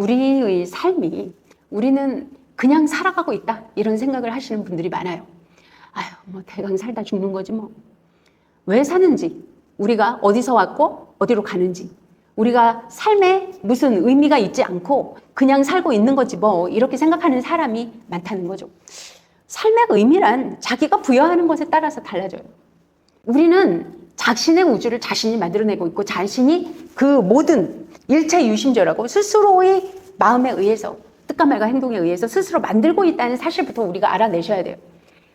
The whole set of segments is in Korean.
우리의 삶이 우리는 그냥 살아가고 있다 이런 생각을 하시는 분들이 많아요. 아유 뭐 대강 살다 죽는 거지 뭐. 왜 사는지 우리가 어디서 왔고 어디로 가는지 우리가 삶에 무슨 의미가 있지 않고 그냥 살고 있는 거지 뭐 이렇게 생각하는 사람이 많다는 거죠. 삶의 의미란 자기가 부여하는 것에 따라서 달라져요. 우리는 자신의 우주를 자신이 만들어내고 있고 자신이 그 모든 일체 유심조라고 스스로의 마음에 의해서 뜻과 말과 행동에 의해서 스스로 만들고 있다는 사실부터 우리가 알아내셔야 돼요.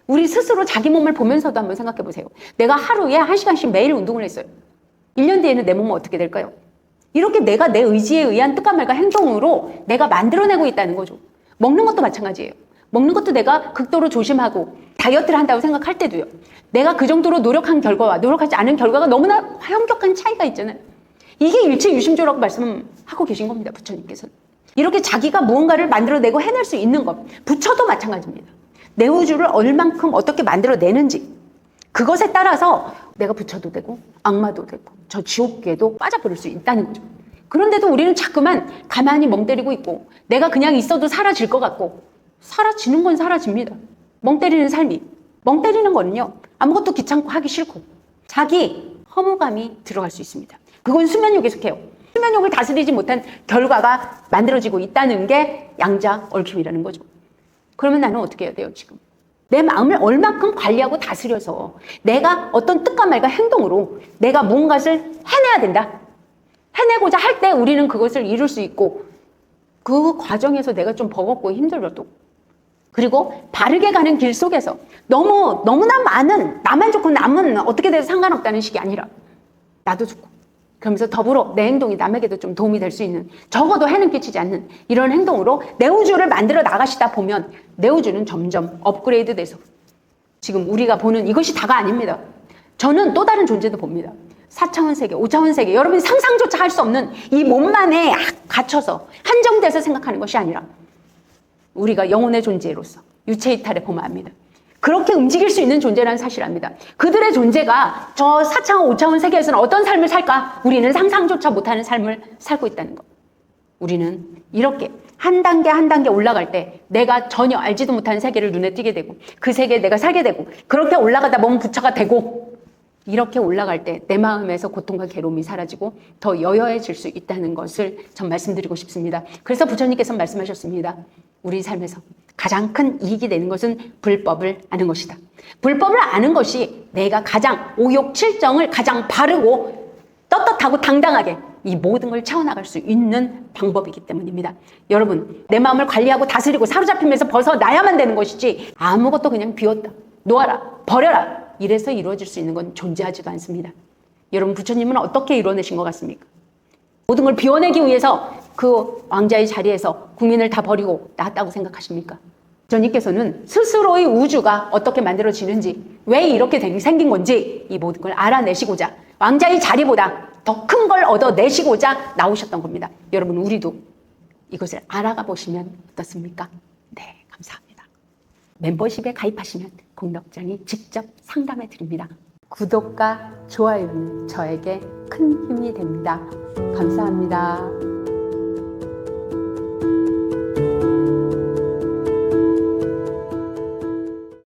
우리 스스로 자기 몸을 보면서도 한번 생각해 보세요. 내가 하루에 한 시간씩 매일 운동을 했어요. 1년 뒤에는 내 몸은 어떻게 될까요? 이렇게 내가 내 의지에 의한 뜻과 말과 행동으로 내가 만들어내고 있다는 거죠. 먹는 것도 마찬가지예요. 먹는 것도 내가 극도로 조심하고 다이어트를 한다고 생각할 때도요. 내가 그 정도로 노력한 결과와 노력하지 않은 결과가 너무나 현격한 차이가 있잖아요. 이게 일체 유심조라고 말씀하고 계신 겁니다. 부처님께서는. 이렇게 자기가 무언가를 만들어내고 해낼 수 있는 것. 부처도 마찬가지입니다. 내 우주를 얼만큼 어떻게 만들어내는지. 그것에 따라서 내가 부처도 되고 악마도 되고 저 지옥계도 빠져버릴 수 있다는 거죠. 그런데도 우리는 자꾸만 가만히 멍 때리고 있고 내가 그냥 있어도 사라질 것 같고 사라지는 건 사라집니다. 멍 때리는 삶이. 멍 때리는 거는요. 아무것도 귀찮고 하기 싫고 자기 허무감이 들어갈 수 있습니다. 그건 수면욕에 속해요. 수면욕을 다스리지 못한 결과가 만들어지고 있다는 게 양자 얽힘이라는 거죠. 그러면 나는 어떻게 해야 돼요, 지금? 내 마음을 얼만큼 관리하고 다스려서 내가 어떤 뜻과 말과 행동으로 내가 무언가를 해내야 된다. 해내고자 할 때 우리는 그것을 이룰 수 있고 그 과정에서 내가 좀 버겁고 힘들어도 그리고 바르게 가는 길 속에서 너무 너무나 많은 나만 좋고 남은 어떻게 돼도 상관없다는 식이 아니라 나도 좋고 그러면서 더불어 내 행동이 남에게도 좀 도움이 될 수 있는 적어도 해는 끼치지 않는 이런 행동으로 내 우주를 만들어 나가시다 보면 내 우주는 점점 업그레이드 돼서 지금 우리가 보는 이것이 다가 아닙니다. 저는 또 다른 존재도 봅니다. 4차원 세계, 5차원 세계, 여러분이 상상조차 할 수 없는 이 몸만에 갇혀서 한정돼서 생각하는 것이 아니라 우리가 영혼의 존재로서 유체 이탈에 범합니다. 그렇게 움직일 수 있는 존재라는 사실을 압니다. 그들의 존재가 저 4차원, 5차원 세계에서는 어떤 삶을 살까? 우리는 상상조차 못하는 삶을 살고 있다는 것. 우리는 이렇게 한 단계 한 단계 올라갈 때 내가 전혀 알지도 못하는 세계를 눈에 띄게 되고 그 세계에 내가 살게 되고 그렇게 올라가다 보면 부처가 되고 이렇게 올라갈 때 내 마음에서 고통과 괴로움이 사라지고 더 여여해질 수 있다는 것을 전 말씀드리고 싶습니다. 그래서 부처님께서 말씀하셨습니다. 우리 삶에서 가장 큰 이익이 되는 것은 불법을 아는 것이다. 불법을 아는 것이 내가 가장 오욕 칠정을 가장 바르고 떳떳하고 당당하게 이 모든 걸 채워나갈 수 있는 방법이기 때문입니다. 여러분, 내 마음을 관리하고 다스리고 사로잡히면서 벗어나야만 되는 것이지 아무것도 그냥 비웠다. 놓아라. 버려라. 이래서 이루어질 수 있는 건 존재하지도 않습니다. 여러분, 부처님은 어떻게 이뤄내신 것 같습니까? 모든 걸 비워내기 위해서 그 왕자의 자리에서 국민을 다 버리고 나왔다고 생각하십니까? 부처님께서는 스스로의 우주가 어떻게 만들어지는지, 왜 이렇게 생긴 건지 이 모든 걸 알아내시고자 왕자의 자리보다 더 큰 걸 얻어내시고자 나오셨던 겁니다. 여러분, 우리도 이것을 알아가 보시면 어떻습니까? 네, 감사합니다. 멤버십에 가입하시면 공덕장이 직접 상담해 드립니다. 구독과 좋아요는 저에게 큰 힘이 됩니다. 감사합니다.